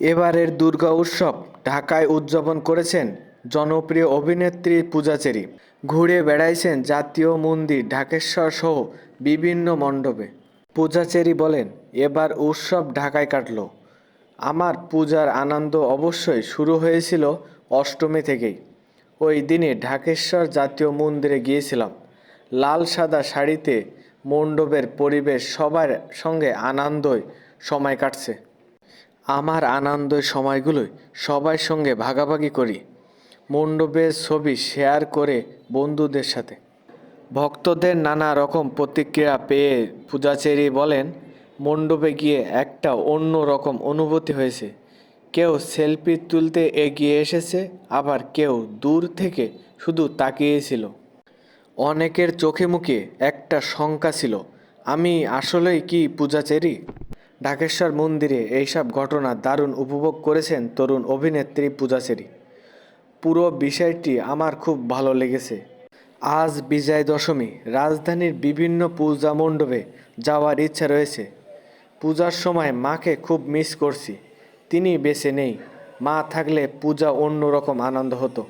এবারের দুর্গা উৎসব ঢাকায় উদযাপন করেছেন জনপ্রিয় অভিনেত্রী পূজাচেরি ঘুরে বেড়াইছেন জাতীয় মন্দির ঢাকেশ্বর সহ বিভিন্ন মণ্ডপে। পূজাচেরি বলেন, এবার উৎসব ঢাকায় কাটল। আমার পূজার আনন্দ অবশ্যই শুরু হয়েছিল অষ্টমী থেকেই। ওই দিনে ঢাকেশ্বর জাতীয় মন্দিরে গিয়েছিলাম। লাল সাদা শাড়িতে মণ্ডপের পরিবেশ সবার সঙ্গে আনন্দই সময় কাটছে। আমার আনন্দের সময়গুলোই সবার সঙ্গে ভাগাভাগি করি। মণ্ডপের ছবি শেয়ার করে বন্ধুদের সাথে। ভক্তদের নানা রকম প্রতিক্রিয়া পেয়ে পূজাচেরি বলেন, মণ্ডপে গিয়ে একটা অন্য রকম অনুভূতি হয়েছে। কেউ সেলফি তুলতে এগিয়ে এসেছে, আবার কেউ দূর থেকে শুধু তাকিয়েছিল অনেকের চোখে মুখে একটা শঙ্কা ছিল, আমি আসলেই কি পূজাচেরি? ঢাকেশ্বর মন্দিরে এইসব ঘটনা দারুণ উপভোগ করেছেন তরুণ অভিনেত্রী পূজাচেরি পুরো বিষয়টি আমার খুব ভালো লেগেছে। আজ বিজয় দশমী, রাজধানীর বিভিন্ন পূজা মণ্ডপে যাওয়ার ইচ্ছা রয়েছে। পূজার সময় মাকে খুব মিস করছি। তিনি বেঁচে নেই। মা থাকলে পূজা অন্যরকম আনন্দ হতো।